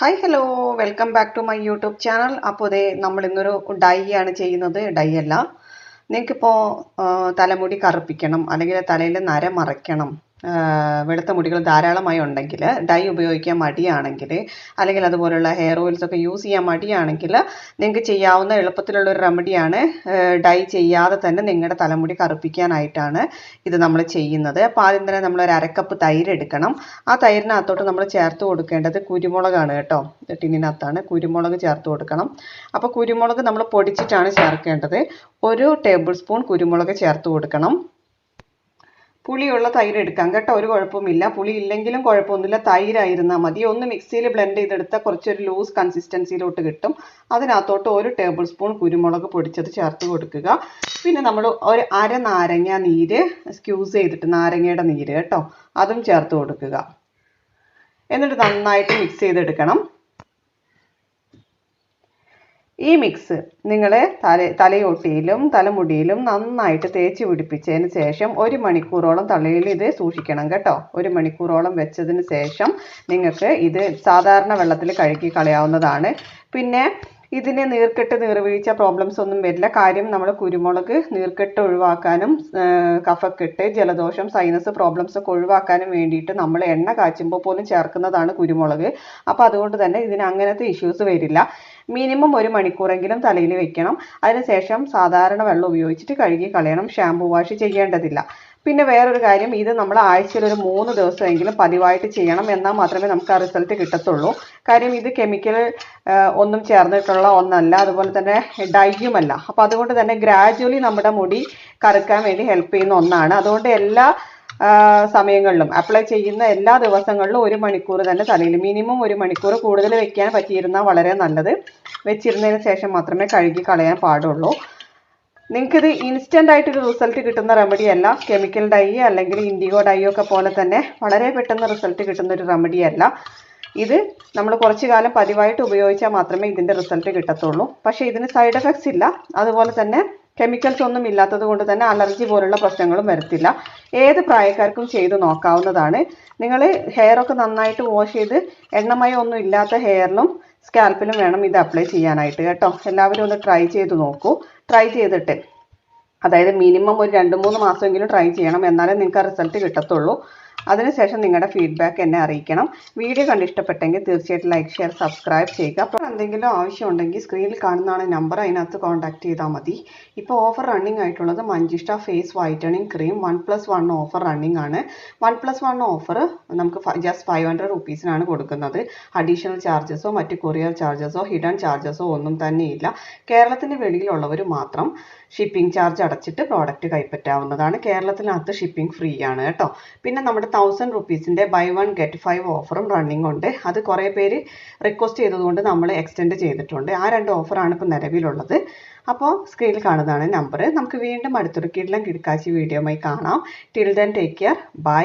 Hi hello welcome back to my YouTube channel അപ്പോൾ ഇതേ നമ്മൾ ഇന്നൊരു ഡൈ ആണ് ചെയ്യുന്നത്. ഡൈ അല്ല നിങ്ങൾക്കിപ്പോൾ തലമുടി കറുപ്പിക്കണം. അല്ലെങ്കിൽ തലയിൽ നര മറയ്ക്കണം. വെളുത്ത മുടികൾ ധാരാളമായി ഉണ്ടെങ്കിൽ ഡൈ ഉപയോഗിക്കാൻ മടിയാണെങ്കിൽ അല്ലെങ്കിൽ അതുപോലുള്ള ഹെയർ ഓയിൽസ് ഒക്കെ യൂസ് ചെയ്യാൻ മടിയാണെങ്കിൽ നിങ്ങൾക്ക് ചെയ്യാവുന്ന എളുപ്പത്തിലുള്ള ഒരു റെമഡിയാണ് ഡൈ ചെയ്യാതെ തന്നെ നിങ്ങളുടെ തലമുടി കറുപ്പിക്കാനായിട്ടാണ് ഇത് നമ്മൾ ചെയ്യുന്നത്. അപ്പോൾ ആദ്യം തന്നെ നമ്മൾ ഒരു അരക്കപ്പ് തൈര് എടുക്കണം. ആ തൈരിനകത്തോട്ട് നമ്മൾ ചേർത്ത് കൊടുക്കേണ്ടത് കുരുമുളകാണ് കേട്ടോ. ടിന്നിനകത്താണ് കുരുമുളക് ചേർത്ത് കൊടുക്കണം. അപ്പോൾ കുരുമുളക് നമ്മൾ പൊടിച്ചിട്ടാണ് ചേർക്കേണ്ടത്. ഒരു ടേബിൾ സ്പൂൺ കുരുമുളക് ചേർത്ത് കൊടുക്കണം. പുളിയുള്ള തൈര് എടുക്കാം കേട്ടോ ഒരു കുഴപ്പമില്ല പുളി ഇല്ലെങ്കിലും കുഴപ്പമൊന്നുമില്ല. തൈരായിരുന്നാൽ മതി. ഒന്ന് മിക്സിയിൽ ബ്ലെൻഡ് ചെയ്തെടുത്താൽ കുറച്ചൊരു ലൂസ് കൺസിസ്റ്റൻസിയിലോട്ട് കിട്ടും. അതിനകത്തോട്ട് ഒരു ടേബിൾ സ്പൂൺ കുരുമുളക് പൊടിച്ചത് ചേർത്ത് കൊടുക്കുക. പിന്നെ നമ്മൾ ഒരു അര നാരങ്ങ നീര് സ്ക്യൂസ് ചെയ്തിട്ട് നാരങ്ങയുടെ നീര് കേട്ടോ അതും ചേർത്ത് കൊടുക്കുക. എന്നിട്ട് നന്നായിട്ട് മിക്സ് ചെയ്തെടുക്കണം. ഈ മിക്സ് നിങ്ങൾ തല തലയോട്ടിയിലും തലമുടിയിലും നന്നായിട്ട് തേച്ച് പിടിപ്പിച്ചതിന് ശേഷം ഒരു മണിക്കൂറോളം തലയിൽ ഇത് സൂക്ഷിക്കണം കേട്ടോ. ഒരു മണിക്കൂറോളം വെച്ചതിന് ശേഷം നിങ്ങൾക്ക് ഇത് സാധാരണ വെള്ളത്തിൽ കഴുകി കളയാവുന്നതാണ്. പിന്നെ ഇതിന് നീർക്കെട്ട് നീർവീഴ്ച പ്രോബ്ലംസ് ഒന്നും വരില്ല. കാര്യം നമ്മൾ കുരുമുളക് നീർക്കെട്ട് ഒഴിവാക്കാനും കഫക്കെട്ട് ജലദോഷം സൈനസ് പ്രോബ്ലംസ് ഒക്കെ ഒഴിവാക്കാനും വേണ്ടിയിട്ട് നമ്മൾ എണ്ണ കാച്ചുമ്പോൾ പോലും ചേർക്കുന്നതാണ് കുരുമുളക്. അപ്പോൾ അതുകൊണ്ട് തന്നെ ഇതിന് അങ്ങനത്തെ ഇഷ്യൂസ് വരില്ല. മിനിമം ഒരു മണിക്കൂറെങ്കിലും തലയിൽ വെക്കണം. അതിനുശേഷം സാധാരണ വെള്ളം ഉപയോഗിച്ചിട്ട് കഴുകി കളയണം. ഷാമ്പു വാഷ് ചെയ്യേണ്ടതില്ല. പിന്നെ വേറൊരു കാര്യം ഇത് നമ്മൾ ആഴ്ചയിൽ ഒരു മൂന്ന് ദിവസമെങ്കിലും പതിവായിട്ട് ചെയ്യണം എന്നാൽ മാത്രമേ നമുക്ക് ആ റിസൾട്ട് കിട്ടത്തുള്ളൂ. കാര്യം ഇത് കെമിക്കൽ ഒന്നും ചേർന്നിട്ടുള്ള ഒന്നല്ല അതുപോലെ തന്നെ ഡൈയുമല്ല. അപ്പോൾ അതുകൊണ്ട് തന്നെ ഗ്രാജുവലി നമ്മുടെ മുടി കറുക്കാൻ വേണ്ടി ഹെൽപ്പ് ചെയ്യുന്ന ഒന്നാണ്. അതുകൊണ്ട് എല്ലാ സമയങ്ങളിലും അപ്ലൈ ചെയ്യുന്ന എല്ലാ ദിവസങ്ങളിലും ഒരു മണിക്കൂർ തന്നെ തലയിൽ മിനിമം ഒരു മണിക്കൂർ കൂടുതൽ വെക്കാൻ പറ്റിയിരുന്നാൽ വളരെ നല്ലത്. വെച്ചിരുന്നതിന് ശേഷം മാത്രമേ കഴുകി കളയാൻ പാടുള്ളൂ. നിങ്ങൾക്കിത് ഇൻസ്റ്റന്റ് ആയിട്ടൊരു റിസൾട്ട് കിട്ടുന്ന റെമഡി അല്ല. കെമിക്കൽ ഡൈ അല്ലെങ്കിൽ ഇൻഡിഗോ ഡൈ ഒക്കെ പോലെ തന്നെ വളരെ പെട്ടെന്ന് റിസൾട്ട് കിട്ടുന്ന ഒരു റെമഡി അല്ല. ഇത് നമ്മൾ കുറച്ച് കാലം പതിവായിട്ട് ഉപയോഗിച്ചാൽ മാത്രമേ ഇതിന്റെ റിസൾട്ട് കിട്ടത്തുള്ളൂ. പക്ഷേ ഇതിന് സൈഡ് എഫക്ട്സ് ഇല്ല. അതുപോലെ തന്നെ കെമിക്കൽസ് ഒന്നും ഇല്ലാത്തത് കൊണ്ട് തന്നെ അലർജി പോലുള്ള പ്രശ്നങ്ങളും വരത്തില്ല. ഏത് പ്രായക്കാർക്കും ചെയ്ത് നോക്കാവുന്നതാണ്. നിങ്ങൾ ഹെയറൊക്കെ നന്നായിട്ട് വാഷ് ചെയ്ത് എണ്ണമയം ഒന്നും ഇല്ലാത്ത ഹെയറിലും സ്കാൽപ്പിലും വേണം ഇത് അപ്ലൈ ചെയ്യാനായിട്ട് കേട്ടോ. എല്ലാവരും ഒന്ന് ട്രൈ ചെയ്ത് നോക്കൂ. ട്രൈ ചെയ്തിട്ട്. അതായത് മിനിമം ഒരു രണ്ട് മൂന്ന് മാസമെങ്കിലും ട്രൈ ചെയ്യണം. എന്നാലേ നിങ്ങൾക്ക് ആ റിസൾട്ട് കിട്ടത്തുള്ളൂ. അതിനുശേഷം നിങ്ങളുടെ ഫീഡ്ബാക്ക് എന്നെ അറിയിക്കണം. വീഡിയോ കണ്ട് ഇഷ്ടപ്പെട്ടെങ്കിൽ തീർച്ചയായിട്ടും ലൈക്ക് ഷെയർ സബ്സ്ക്രൈബ് ചെയ്യുക. അപ്പോൾ എന്തെങ്കിലും ആവശ്യമുണ്ടെങ്കിൽ സ്ക്രീനിൽ കാണുന്നതാണ് നമ്പർ അതിനകത്ത് കോൺടാക്ട് ചെയ്താൽ മതി. ഇപ്പോൾ ഓഫർ റണ്ണിങ് ആയിട്ടുള്ളത് Manjishta face whitening cream one plus one offer running ആണ്. വൺ പ്ലസ് വൺ ഓഫർ നമുക്ക് ജസ്റ്റ് ഫൈവ് ഹൺഡ്രഡ് റുപ്പീസിനാണ് കൊടുക്കുന്നത്. അഡീഷണൽ ചാർജസോ മറ്റ് കൊറിയർ ചാർജസോ ഹിഡൻ ചാർജസോ ഒന്നും തന്നെയില്ല കേരളത്തിന് വെളിയിലുള്ളവർ മാത്രം ഷിപ്പിംഗ് ചാർജ് അടച്ചിട്ട് പ്രോഡക്റ്റ് കൈപ്പറ്റാവുന്നതാണ്. കേരളത്തിനകത്ത് ഷിപ്പിംഗ് ഫ്രീ ആണ് കേട്ടോ. പിന്നെ നമ്മുടെ തൗസൻഡ് റുപ്പീസിന്റെ ബൈ വൺ ഗെറ്റ് ഫൈവ് ഓഫറും റണ്ണിങ് ഉണ്ട്. അത് കുറേ പേര് റിക്വസ്റ്റ് ചെയ്തതുകൊണ്ട് നമ്മൾ എക്സ്റ്റെൻഡ് ചെയ്തിട്ടുണ്ട്. ആ രണ്ട് ഓഫറാണ് ഇപ്പോൾ നിലവിലുള്ളത്. അപ്പോൾ സ്ക്രീനിൽ കാണുന്നതാണ് നമ്പർ നമുക്ക് വീണ്ടും അടുത്തൊരു കിടലം കിടക്കാച്ചി ആയി കാണാം. Till then take care bye